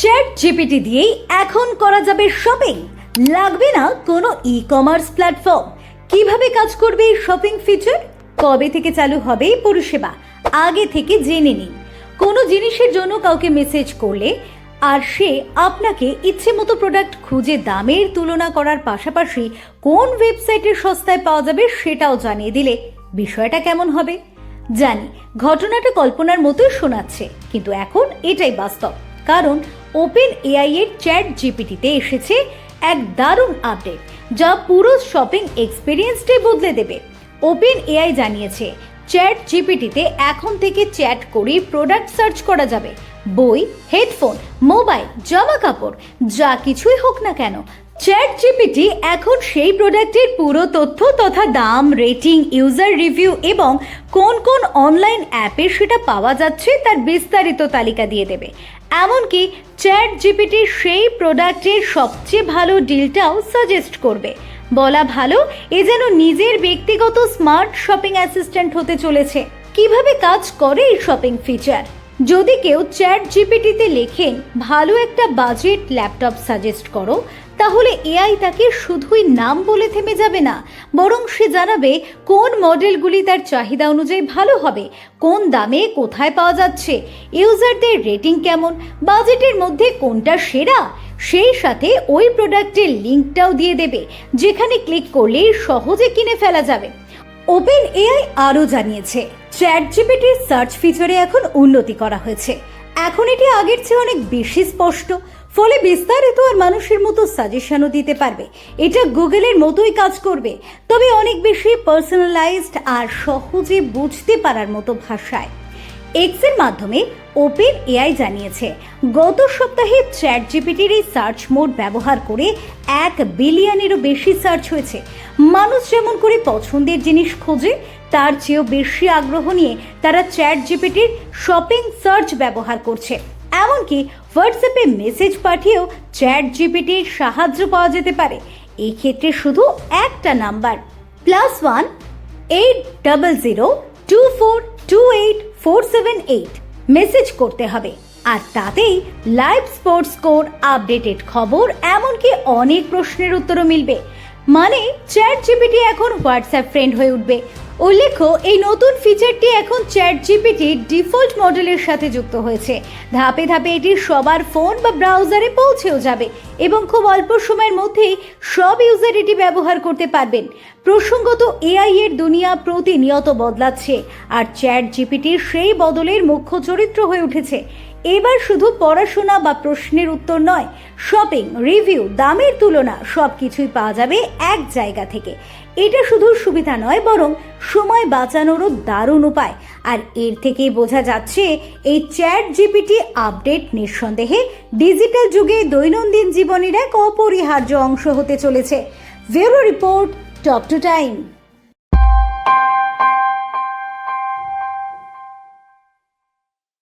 Chat GPT দিয়েই এখন করা যাবে শপিং লাগবে না কোনো ই কমার্স প্ল্যাটফর্ম কীভাবে কাজ করবে এই শপিং ফিচার কবে থেকে চালু হবে এই পরিষেবা? আগে থেকে জেনে নিন। কোনো জিনিসের জন্য কাউকে মেসেজ করলে আর সে আপনাকে ইচ্ছে মতো প্রোডাক্ট খুঁজে দামের তুলনা করার পাশাপাশি কোন ওয়েবসাইটে সস্তায় পাওয়া যাবে সেটাও জানিয়ে দিলে বিষয়টা কেমন হবে? জানি, ঘটনাটা কল্পনার মতোই শোনাচ্ছে, কিন্তু এখন এটাই বাস্তব। কারণ ওপেন এআই এর চ্যাট জিপিটিতে এসেছে এক দারুণ আপডেট, যা পুরো শপিং এক্সপিরিয়েন্সটাই বদলে দেবে। ওপেন এআই জানিয়েছে, চ্যাট জিপিটিতে এখন থেকে চ্যাট করে প্রোডাক্ট সার্চ করা যাবে। বই, হেডফোন, মোবাইল, জামা কাপড়, যা কিছুই হোক না কেন চ্যাট জিপিটি এখন সেই প্রোডাক্টের পুরো তথ্য তথা দাম রেটিং ইউজার রিভিউ এবং কোন কোন অনলাইন অ্যাপে সেটা পাওয়া যাচ্ছে তার বিস্তারিত তালিকা দিয়ে দেবে। এমনকি চ্যাট জিপিটি সেই প্রোডাক্টের সবচেয়ে ভালো ডিলটাও সাজেস্ট করবে। বলা ভালো, এ যেন নিজের ব্যক্তিগত স্মার্ট শপিং অ্যাসিস্ট্যান্ট হতে চলেছে। কীভাবে কাজ করে এই শপিং ফিচার যদি কেউ চ্যাট জিপিটিতে লেখেন, ভালো একটা বাজেট ল্যাপটপ সাজেস্ট করো তাহলে এআই তাকে শুধুই নাম বলে থেমে যাবে না, বরং সে জানাবে কোন মডেলগুলি তার চাহিদা অনুযায়ী ভালো হবে, কোন দামে কোথায় পাওয়া যাচ্ছে, ইউজারদের রেটিং কেমন, বাজেটের মধ্যে কোনটা সেরা, সেই সাথে ওই প্রোডাক্টের লিঙ্কটাও দিয়ে দেবে, যেখানে ক্লিক করলেই সহজে কিনে ফেলা যাবে। ওপেন এআই আরও জানিয়েছে চ্যাট জিপিটির সার্চ ফিচারে এখন উন্নতি করা হয়েছে। এখন এটি আগের চেয়ে অনেক বেশি স্পষ্ট ফলে বিস্তারিত আর মানুষের মতো সাজেশনও দিতে পারবে। এটা গুগলের মতোই কাজ করবে। তবে অনেক বেশি পার্সোনালাইজড আর সহজে বুঝতে পারার মতো ভাষায়। এক্সের মাধ্যমে ওপেন এআই জানিয়েছে, গত সপ্তাহে চ্যাট জিপিটির এই সার্চ মোড ব্যবহার করে এক বিলিয়নেরও বেশি সার্চ হয়েছে। মানুষ যেমন করে পছন্দের জিনিস খোঁজে, তার চেয়েও বেশি আগ্রহ নিয়ে তারা চ্যাট জিপিটির শপিং সার্চ ব্যবহার করছে। এমনকি হোয়াটসঅ্যাপে মেসেজ পাঠিয়েও চ্যাট জিপিটির সাহায্য পাওয়া যেতে পারে। এই ক্ষেত্রে শুধু একটা number plus one eight double zero two four two eight four seven eight message করতে হবে। আর তাতেই লাইভ স্পোর্টস স্কোর আপডেটেড খবর, এমনকি অনেক প্রশ্নের উত্তরও মিলবে। মানে চ্যাট জিপিটি এখন হোয়াটসঅ্যাপ ফ্রেন্ড হয়ে উঠবে। উল্লেখ্য, এই নতুন ফিচারটি এখন চ্যাট জিপিটির ডিফল্ট মডেলের সাথে যুক্ত হয়েছে। ধাপে ধাপে এটি সবার ফোন বা ব্রাউজারে পৌঁছেও যাবে এবং খুব অল্প সময়ের মধ্যেই সব ইউজার এটি ব্যবহার করতে পারবেন। প্রসঙ্গত এআই এর দুনিয়া প্রতিনিয়ত বদলাচ্ছে, আর চ্যাট জিপিটির সেই বদলের মুখ্য চরিত্র হয়ে উঠেছে। এবার শুধু পড়াশোনা বা প্রশ্নের উত্তর নয় শপিং রিভিউ দামের তুলনা সব কিছুই পাওয়া যাবে এক জায়গা থেকে। এটা শুধু সুবিধা নয়, বরং সময় বাঁচানোরও দারুণ উপায়। আর এর থেকেই বোঝা যাচ্ছে, এই চ্যাট জিপিটি আপডেট নিঃসন্দেহে ডিজিটাল যুগে দৈনন্দিন জীবনের এক অপরিহার্য অংশ হতে চলেছে। Bureau report top to time.